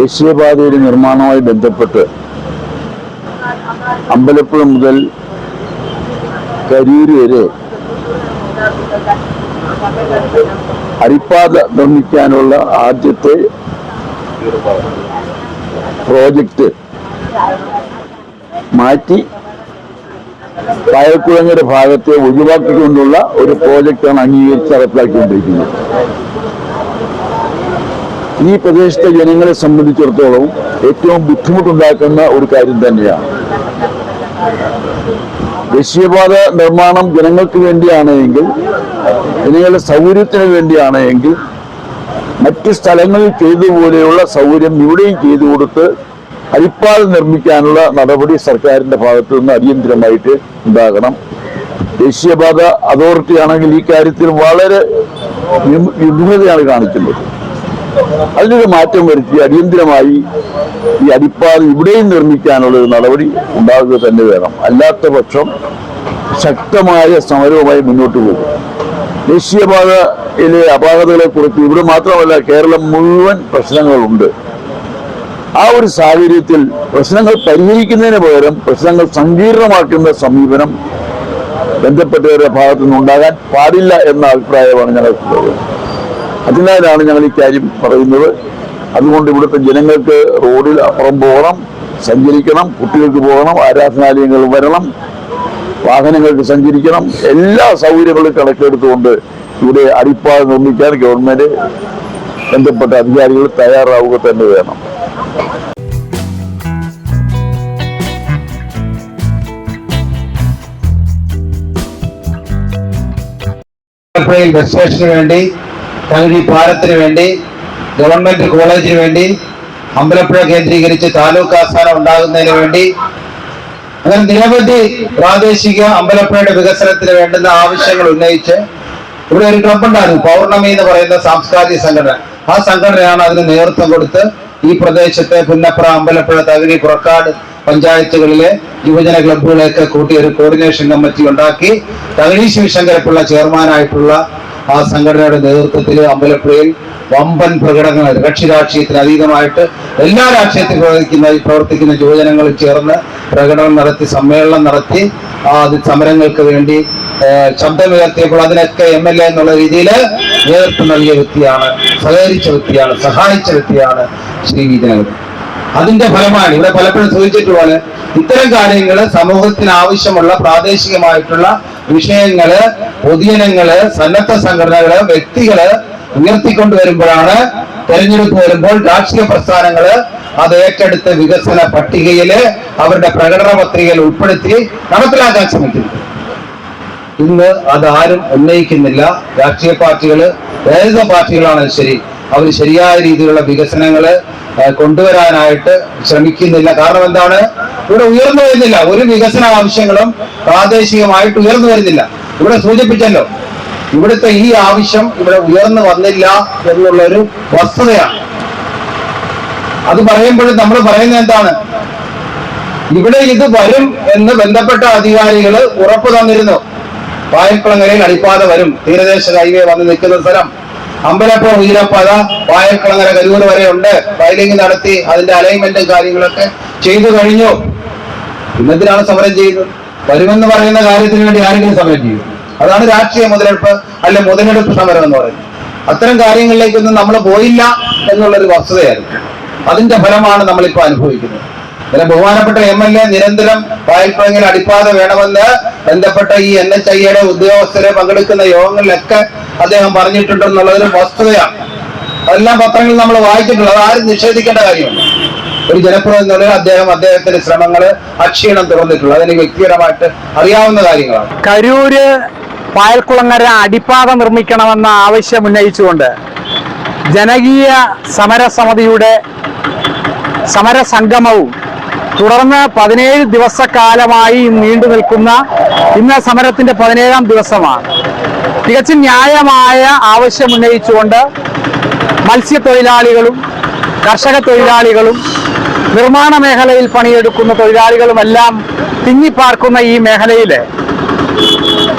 ദേശീയപാതയുടെ നിർമ്മാണവുമായി ബന്ധപ്പെട്ട് അമ്പലപ്പുഴ മുതൽ കരൂര് വരെ അരിപ്പാത നിർമ്മിക്കാനുള്ള ആദ്യത്തെ പ്രോജക്റ്റ് മാറ്റി കായക്കുളങ്ങര ഭാഗത്തെ ഒഴിവാക്കിക്കൊണ്ടുള്ള ഒരു പ്രോജക്റ്റാണ് അംഗീകരിച്ച് നടപ്പിലാക്കിക്കൊണ്ടിരിക്കുന്നത്. ഈ പ്രദേശത്തെ ജനങ്ങളെ സംബന്ധിച്ചിടത്തോളം ഏറ്റവും ബുദ്ധിമുട്ടുണ്ടാക്കുന്ന ഒരു കാര്യം തന്നെയാണ്. ദേശീയപാത നിർമ്മാണം ജനങ്ങൾക്ക് വേണ്ടിയാണെങ്കിൽ ജനങ്ങളുടെ സൗകര്യത്തിന് വേണ്ടിയാണ് എങ്കിൽ മറ്റ് സ്ഥലങ്ങളിൽ ചെയ്തതുപോലെയുള്ള സൗകര്യം ഇവിടെയും ചെയ്തു കൊടുത്ത് അരിപ്പാത നിർമ്മിക്കാനുള്ള നടപടി സർക്കാരിന്റെ ഭാഗത്തു നിന്ന് അടിയന്തിരമായിട്ട് ഉണ്ടാകണം. ദേശീയപാത അതോറിറ്റി ആണെങ്കിൽ ഈ കാര്യത്തിൽ വളരെ വിമു- വിമുഖതയാണ് കാണിക്കുന്നത്. അതിനൊരു മാറ്റം വരുത്തി അടിയന്തിരമായി ഈ അടിപ്പാത ഇവിടെയും നിർമ്മിക്കാനുള്ള ഒരു നടപടി ഉണ്ടാകുക തന്നെ വേണം. അല്ലാത്ത പക്ഷം ശക്തമായ സമരവുമായി മുന്നോട്ട് പോകും. ദേശീയപാതയിലെ അപാകതകളെ കുറിച്ച് ഇവിടെ മാത്രമല്ല കേരളം മുഴുവൻ പ്രശ്നങ്ങളുണ്ട്. ആ ഒരു സാഹചര്യത്തിൽ പ്രശ്നങ്ങൾ പരിഹരിക്കുന്നതിന് പകരം പ്രശ്നങ്ങൾ സങ്കീർണമാക്കുന്ന സമീപനം ബന്ധപ്പെട്ടവരുടെ ഭാഗത്തു നിന്നുണ്ടാകാൻ പാടില്ല എന്ന അഭിപ്രായമാണ് ഞങ്ങൾക്കുള്ളത്. അതിനാലാണ് ഞങ്ങൾ ഈ കാര്യം പറയുന്നത്. അതുകൊണ്ട് ഇവിടുത്തെ ജനങ്ങൾക്ക് റോഡിൽ അപ്പുറം പോകണം സഞ്ചരിക്കണം കുട്ടികൾക്ക് പോകണം ആരാധനാലയങ്ങൾ വരണം വാഹനങ്ങൾക്ക് സഞ്ചരിക്കണം എല്ലാ സൗകര്യങ്ങളും കണക്കെടുത്തുകൊണ്ട് ഇവിടെ അടിപ്പാത നിർമ്മിക്കാൻ ഗവൺമെന്റ് ബന്ധപ്പെട്ട അധികാരികൾ തയ്യാറാവുക തന്നെ വേണം. ബസ് സ്റ്റേഷന് വേണ്ടി തകഴി പാലത്തിന് വേണ്ടി ഗവൺമെന്റ് കോളേജിന് വേണ്ടി അമ്പലപ്പുഴ കേന്ദ്രീകരിച്ച് താലൂക്ക് ആസ്ഥാനം ഉണ്ടാകുന്നതിന് വേണ്ടി അങ്ങനെ നിരവധി പ്രാദേശിക അമ്പലപ്പുഴയുടെ വികസനത്തിന് വേണ്ടുന്ന ആവശ്യങ്ങൾ ഉന്നയിച്ച് ഇവിടെ ഒരു ക്ലബ് ഉണ്ടായിരുന്നു പൗർണമി എന്ന് പറയുന്ന സാംസ്കാരിക സംഘടന. ആ സംഘടനയാണ് അതിന് നേതൃത്വം കൊടുത്ത് ഈ പ്രദേശത്തെ പുന്നപ്ര അമ്പലപ്പുഴ തകഴി പുറക്കാട് പഞ്ചായത്തുകളിലെ യുവജന ക്ലബ്ബുകളെയൊക്കെ കൂട്ടി ഒരു കോർഡിനേഷൻ കമ്മിറ്റി ഉണ്ടാക്കി തകഴി ശിവശങ്കരപ്പിള്ള ചെയർമാനായിട്ടുള്ള ആ സംഘടനയുടെ നേതൃത്വത്തിൽ അമ്പലപ്പുഴയിൽ വമ്പൻ പ്രകടനങ്ങൾ കക്ഷി രാഷ്ട്രീയത്തിന് അതീതമായിട്ട് എല്ലാ രാഷ്ട്രീയത്തിൽ പ്രവർത്തിക്കുന്ന പ്രവർത്തിക്കുന്ന യുവജനങ്ങൾ ചേർന്ന് പ്രകടനം നടത്തി സമ്മേളനം നടത്തി ആ സമരങ്ങൾക്ക് വേണ്ടി ശബ്ദമുയർത്തിയപ്പോൾ അതിനൊക്കെ എം എൽ എ എന്നുള്ള രീതിയിൽ നേതൃത്വം നൽകിയ വ്യക്തിയാണ് സഹകരിച്ച വ്യക്തിയാണ് സഹായിച്ച വ്യക്തിയാണ് ശ്രീ വിജയനഗർ അതിന്റെ ഫലമാണ് ഇവിടെ പലപ്പോഴും സൂചിച്ചിട്ടുപോലെ ഇത്തരം കാര്യങ്ങൾ സമൂഹത്തിന് ആവശ്യമുള്ള പ്രാദേശികമായിട്ടുള്ള വിഷയങ്ങൾ പൊതുജനങ്ങൾ സന്നദ്ധ സംഘടനകൾ വ്യക്തികൾ ഉയർത്തിക്കൊണ്ടുവരുമ്പോഴാണ് തെരഞ്ഞെടുപ്പ് വരുമ്പോൾ രാഷ്ട്രീയ പ്രസ്ഥാനങ്ങൾ അത് ഏറ്റെടുത്ത് വികസന പട്ടികയിൽ അവരുടെ പ്രകടന പത്രികയിൽ ഉൾപ്പെടുത്തി നടപ്പിലാക്കാൻ ശ്രമിക്കുന്നു ഇന്ന് അതാരും ഉന്നയിക്കുന്നില്ല. രാഷ്ട്രീയ പാർട്ടികൾ ഏത് പാർട്ടികളാണെങ്കിലും ശരി. അവർ ശരിയായ രീതിയിലുള്ള വികസനങ്ങൾ കൊണ്ടുവരാനായിട്ട് ശ്രമിക്കുന്നില്ല. കാരണം എന്താണ്? ഇവിടെ ഉയർന്നു വരുന്നില്ല. ഒരു വികസന ആവശ്യങ്ങളും പ്രാദേശികമായിട്ട് ഉയർന്നു വരുന്നില്ല. ഇവിടെ സൂചിപ്പിച്ചല്ലോ ഇവിടുത്തെ ഈ ആവശ്യം ഇവിടെ ഉയർന്നു വന്നില്ല എന്നുള്ള ഒരു വസ്തുതയാണ്. അത് പറയുമ്പോഴും നമ്മൾ പറയുന്നത് എന്താണ്? ഇവിടെ ഇത് വരും എന്ന് ബന്ധപ്പെട്ട അധികാരികൾ ഉറപ്പ് തന്നിരുന്നു. വായക്കുളങ്ങരയിൽ അടിപ്പാത വരും. തീരദേശ ഹൈവേ വന്ന് നിൽക്കുന്ന സ്ഥലം. അമ്പലപ്പുറം ഉയരപ്പാത വായക്കുളങ്ങര കരൂർ വരെ ഉണ്ട് ഫയലിംഗ് നടത്തി അതിന്റെ അലൈൻമെന്റും കാര്യങ്ങളൊക്കെ ചെയ്തു കഴിഞ്ഞു. ഇന്നെന്തിനാണ് സമരം ചെയ്യുന്നത്. വരുമെന്ന് പറയുന്ന കാര്യത്തിന് വേണ്ടി ആരെങ്കിലും സമരം ചെയ്യും. അതാണ് രാഷ്ട്രീയ മുതലെടുപ്പ് അല്ലെ മുതലെടുപ്പ് സമരം എന്ന് പറയുന്നത്. അത്തരം കാര്യങ്ങളിലേക്കൊന്നും നമ്മൾ പോയില്ല എന്നുള്ളൊരു വസ്തുതയായിരുന്നു. അതിന്റെ ഫലമാണ് നമ്മളിപ്പോ അനുഭവിക്കുന്നത്. പിന്നെ ബഹുമാനപ്പെട്ട എം എൽ എ നിരന്തരം വായ്പയിൽ അടിപ്പാത വേണമെന്ന് ബന്ധപ്പെട്ട ഈ എൻ എച്ച് ഐയുടെ ഉദ്യോഗസ്ഥരെ പങ്കെടുക്കുന്ന യോഗങ്ങളിലൊക്കെ അദ്ദേഹം പറഞ്ഞിട്ടുണ്ടെന്നുള്ളതൊരു വസ്തുതയാണ്. അതെല്ലാം പത്രങ്ങളിൽ നമ്മൾ വായിച്ചിട്ടുള്ളത് ആരും നിഷേധിക്കേണ്ട കാര്യമാണ് ഒരു ജനപ്രതിനിധി എന്ന നിലയിൽ അദ്ദേഹം അദ്ദേഹത്തിന്റെ ശ്രമങ്ങൾ അക്ഷീണം തുറന്നിട്ടുള്ളത് അതിന് വ്യക്തിപരമായിട്ട് അറിയാവുന്ന കാര്യങ്ങളാണ്. കരൂര് പായൽക്കുളങ്ങര അടിപ്പാത നിർമ്മിക്കണമെന്ന ആവശ്യം ഉന്നയിച്ചുകൊണ്ട് ജനകീയ സമരസമിതിയുടെ സമരസംഗമവും തുടർന്ന് പതിനേഴ് ദിവസക്കാലമായി നീണ്ടു നിൽക്കുന്ന ഇന്ന സമരത്തിന്റെ പതിനേഴാം ദിവസമാണ്. തികച്ചും ന്യായമായ ആവശ്യം ഉന്നയിച്ചുകൊണ്ട് മത്സ്യത്തൊഴിലാളികളും കർഷക തൊഴിലാളികളും നിർമ്മാണ മേഖലയിൽ പണിയെടുക്കുന്ന തൊഴിലാളികളുമെല്ലാം തിങ്ങിപ്പാർക്കുന്ന ഈ മേഖലയിൽ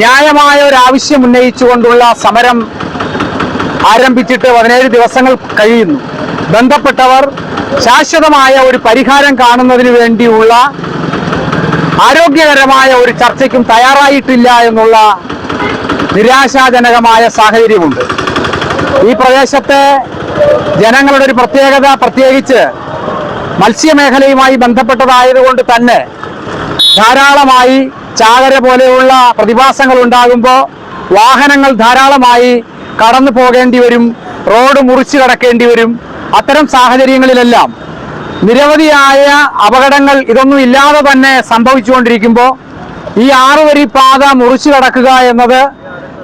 ന്യായമായ ഒരു ആവശ്യം ഉന്നയിച്ചുകൊണ്ടുള്ള സമരം ആരംഭിച്ചിട്ട് പതിനേഴ് ദിവസങ്ങൾ കഴിയുന്നു. ബന്ധപ്പെട്ടവർ ശാശ്വതമായ ഒരു പരിഹാരം കാണുന്നതിന് വേണ്ടിയുള്ള ആരോഗ്യകരമായ ഒരു ചർച്ചയ്ക്കും തയ്യാറായിട്ടില്ല എന്നുള്ള നിരാശാജനകമായ സാഹചര്യമുണ്ട്. ഈ പ്രദേശത്തെ ജനങ്ങളുടെ ഒരു പ്രത്യേകത പ്രത്യേകിച്ച് മത്സ്യമേഖലയുമായി ബന്ധപ്പെട്ടതായതുകൊണ്ട് തന്നെ ധാരാളമായി ചാകര പോലെയുള്ള പ്രതിഭാസങ്ങൾ ഉണ്ടാകുമ്പോൾ വാഹനങ്ങൾ ധാരാളമായി കടന്നു പോകേണ്ടി വരും റോഡ് മുറിച്ചു കടക്കേണ്ടി വരും. അത്തരം സാഹചര്യങ്ങളിലെല്ലാം നിരവധിയായ അപകടങ്ങൾ ഇതൊന്നും ഇല്ലാതെ തന്നെ സംഭവിച്ചുകൊണ്ടിരിക്കുമ്പോൾ ഈ ആറുവരി പാത മുറിച്ചു കടക്കുക എന്നത്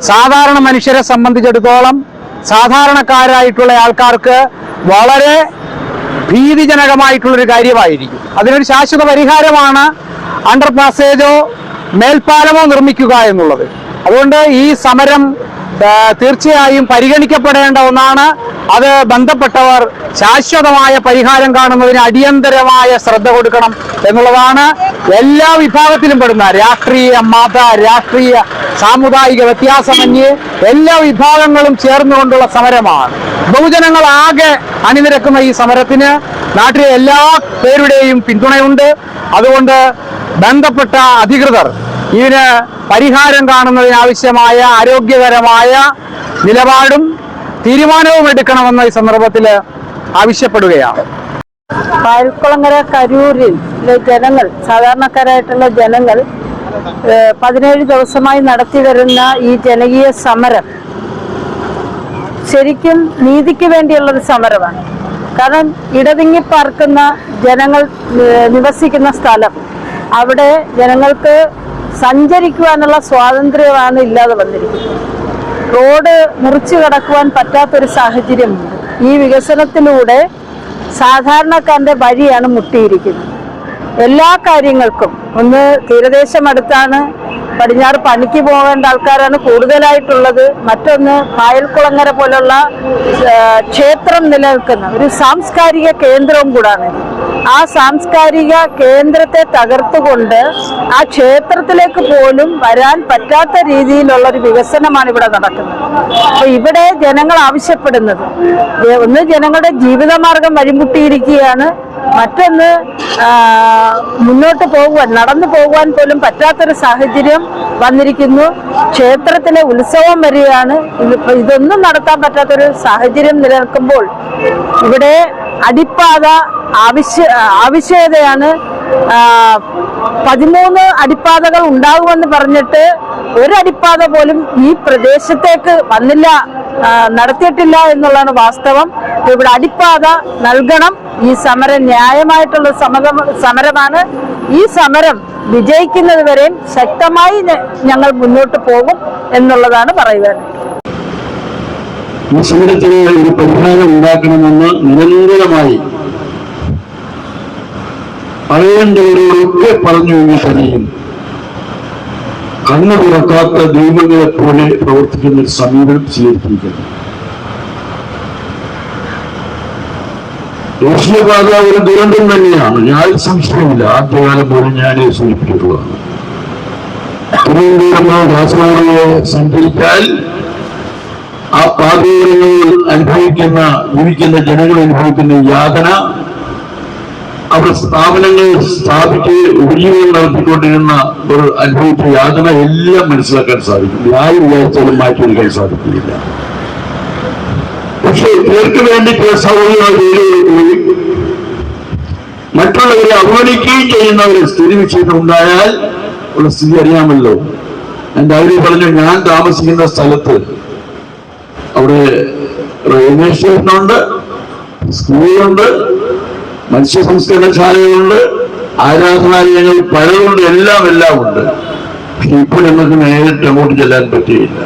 സാധാരണ മനുഷ്യരെ സംബന്ധിച്ചിടത്തോളം സാധാരണക്കാരായിട്ടുള്ള ആൾക്കാർക്ക് വളരെ ഭീതിജനകമായിട്ടുള്ളൊരു കാര്യമായിരിക്കും. അതിനൊരു ശാശ്വത പരിഹാരമാണ് അണ്ടർ പാസേജോ മേൽപ്പാലമോ നിർമ്മിക്കുക എന്നുള്ളത്. അതുകൊണ്ട് ഈ സമരം തീർച്ചയായും പരിഗണിക്കപ്പെടേണ്ട ഒന്നാണ്. അത് ബന്ധപ്പെട്ടവർ ശാശ്വതമായ പരിഹാരം കാണുന്നതിന് അടിയന്തരമായ ശ്രദ്ധ കൊടുക്കണം എന്നുള്ളതാണ് എല്ലാ വിഭാഗത്തിലും പെടുന്ന രാഷ്ട്രീയ മത രാഷ്ട്രീയ സാമുദായിക വ്യത്യാസമന്യേ എല്ലാ വിഭാഗങ്ങളും ചേർന്നുകൊണ്ടുള്ള സമരമാണ്. ബഹുജനങ്ങൾ ആകെ അണിനിരക്കുന്ന ഈ സമരത്തിന് നാട്ടിലെ എല്ലാ പേരുടെയും പിന്തുണയുണ്ട്. അതുകൊണ്ട് ബന്ധപ്പെട്ട അധികൃതർ ഇതിന് പരിഹാരം കാണുന്നതിനാവശ്യമായ ആരോഗ്യകരമായ നിലപാടും തീരുമാനവും എടുക്കണമെന്ന് ഈ സന്ദർഭത്തിൽ ആവശ്യപ്പെടുകയാണ്. പായൽക്കുളങ്ങര കരൂരിലെ ജനങ്ങൾ സാധാരണക്കാരായിട്ടുള്ള ജനങ്ങൾ പതിനേഴ് ദിവസമായി നടത്തി വരുന്ന ഈ ജനകീയ സമരം ശരിക്കും നീതിക്ക് വേണ്ടിയുള്ള ഒരു സമരമാണ്. കാരണം ഇടതിങ്ങി പാർക്കുന്ന ജനങ്ങൾ നിവസിക്കുന്ന സ്ഥലം അവിടെ ജനങ്ങൾക്ക് സഞ്ചരിക്കുവാനുള്ള സ്വാതന്ത്ര്യമാണ് ഇല്ലാതെ വന്നിരിക്കുന്നത്. റോഡ് മുറിച്ചു കടക്കുവാൻ പറ്റാത്തൊരു സാഹചര്യമുണ്ട് ഈ വികസനത്തിലൂടെ സാധാരണക്കാരന്റെ വഴിയാണ് മുട്ടിയിരിക്കുന്നത്. എല്ലാ കാര്യങ്ങൾക്കും ഒന്ന് തീരദേശം അടുത്താണ്. പടിഞ്ഞാറ് പണിക്ക് പോകേണ്ട ആൾക്കാരാണ് കൂടുതലായിട്ടുള്ളത്. മറ്റൊന്ന് പായൽക്കുളങ്ങര പോലുള്ള ക്ഷേത്രം നിലനിൽക്കുന്ന ഒരു സാംസ്കാരിക കേന്ദ്രവും കൂടാണ്. ആ സാംസ്കാരിക കേന്ദ്രത്തെ തകർത്തുകൊണ്ട് ആ ക്ഷേത്രത്തിലേക്ക് പോലും വരാൻ പറ്റാത്ത രീതിയിലുള്ള ഒരു വികസനമാണ് ഇവിടെ നടക്കുന്നത്. അപ്പൊ ഇവിടെ ജനങ്ങൾ ആവശ്യപ്പെടുന്നത്. ഒന്ന് ജനങ്ങളുടെ ജീവിതമാർഗം വഴിമുട്ടിയിരിക്കുകയാണ്. മറ്റൊന്ന് മുന്നോട്ട് പോകുവാൻ നടന്നു പോകുവാൻ പോലും പറ്റാത്തൊരു സാഹചര്യം വന്നിരിക്കുന്നു. ക്ഷേത്രത്തിലെ ഉത്സവം വരികയാണ് ഇതൊന്നും നടത്താൻ പറ്റാത്തൊരു സാഹചര്യം നിലനിൽക്കുമ്പോൾ ഇവിടെ അടിപ്പാത ആവശ്യ ആവശ്യകതയാണ്. പതിമൂന്ന് അടിപ്പാതകൾ ഉണ്ടാകുമെന്ന് പറഞ്ഞിട്ട് ഒരു അടിപ്പാത പോലും ഈ പ്രദേശത്തേക്ക് വന്നില്ല നടത്തിയിട്ടില്ല എന്നുള്ളതാണ് വാസ്തവം. ഇവിടെ അടിപ്പാത നൽകണം. ഈ സമരം ന്യായമായിട്ടുള്ള സമരം സമരമാണ്. ഈ സമരം വിജയിക്കുന്നത് വരെയും ശക്തമായി ഞങ്ങൾ മുന്നോട്ട് പോകും എന്നുള്ളതാണ് പറയുവാനുള്ളത് ഈ സമരത്തിന് ഒരു പരിഹാരം ഉണ്ടാക്കണമെന്ന് നിരന്തരമായി പറയേണ്ടവരോടൊക്കെ പറഞ്ഞു കഴിഞ്ഞ തന്നെയും കണ്ണു തുറക്കാത്ത ദൈവങ്ങളെ പോലെ പ്രവർത്തിക്കുന്ന ഒരു സമീപനം സ്വീകരിച്ചിരിക്കുന്നു. ദേശീയപാത ഒരു ദുരന്തം തന്നെയാണ്. ഞാൻ സംശയമില്ല ആദ്യകാലം പോലും ഞാൻ സൂചിപ്പിച്ചിട്ടുള്ളതാണ്. തിരുവനന്തപുരം കാസർഗോഡ് സഞ്ചരിച്ചാൽ ആ പാതയിൽ അനുഭവിക്കുന്ന ജീവിക്കുന്ന ജനങ്ങൾ അനുഭവിക്കുന്ന യാതന അവർ സ്ഥാപനങ്ങൾ സ്ഥാപിച്ച് ഉപജീവനം നടത്തിക്കൊണ്ടിരുന്ന ഒരു അനുഭവിച്ച യാതന എല്ലാം മനസ്സിലാക്കാൻ സാധിക്കും. ഞാൻ വിചാരിച്ചാലും മാറ്റിയെടുക്കാൻ സാധിക്കില്ല പക്ഷെ ഇവർക്ക് വേണ്ടി സൗകര്യങ്ങൾ മറ്റുള്ളവരെ അവഗണിക്കുകയും ചെയ്യുന്ന ഒരു സ്ഥിതി വിശേഷം ഉണ്ടായാൽ ഉള്ള സ്ഥിതി അറിയാമല്ലോ. എന്റെ അവർ പറഞ്ഞു ഞാൻ താമസിക്കുന്ന സ്ഥലത്ത് അവിടെ റെയിൽവേ സ്റ്റേഷനുണ്ട് സ്കൂളുണ്ട് മത്സ്യ സംസ്കരണശാലകളുണ്ട് ആരാധനാലയങ്ങൾ പലതുണ്ട് എല്ലാം എല്ലാം ഉണ്ട്. പക്ഷെ ഇപ്പോൾ ഞങ്ങൾക്ക് നേരിട്ട് അങ്ങോട്ട് ചെല്ലാൻ പറ്റിയില്ല.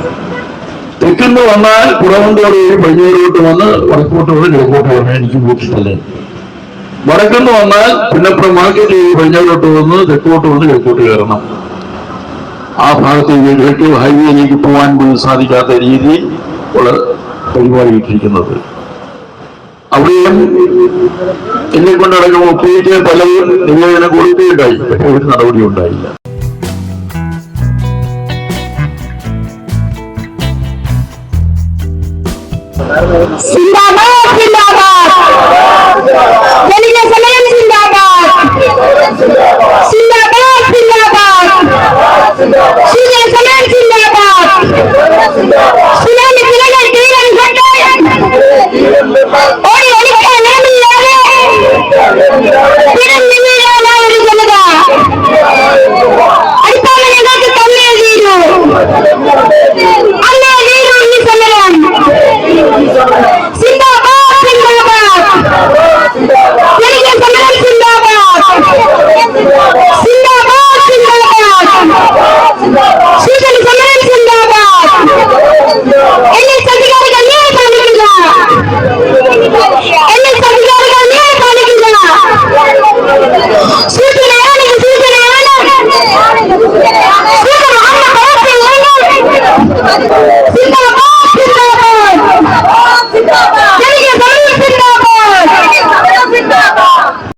തെക്കുന്ന് വന്നാൽ പുറവന്തോട് വഴി പടിഞ്ഞാറോട്ട് വന്ന് വടക്കോട്ട് വന്ന് കിഴക്കോട്ട് വന്ന് എനിക്ക് വീട്ടിട്ടല്ലേ വടക്കുന്ന് വന്നാൽ പിന്നപ്പുറം മാർക്കറ്റ് വഴി പടിഞ്ഞാറോട്ട് വന്ന് തെക്കോട്ട് വന്ന് കിഴക്കോട്ട് കയറണം. ആ ഭാഗത്ത് വീട്ടിലേക്ക് ഹൈവേയിലേക്ക് പോകാൻ സാധിക്കാത്ത രീതിയിൽ ഇപ്പോൾ ഒഴിവായിട്ടിരിക്കുന്നത് അവിടെയും എന്നെ കൊണ്ടടക്കം പ്രത്യേകിച്ച് പലരും നിവേദനം കൊടുക്കുകയുണ്ടായി പക്ഷെ ഒരു നടപടി ഉണ്ടായില്ല. സിന്ദാബാദ്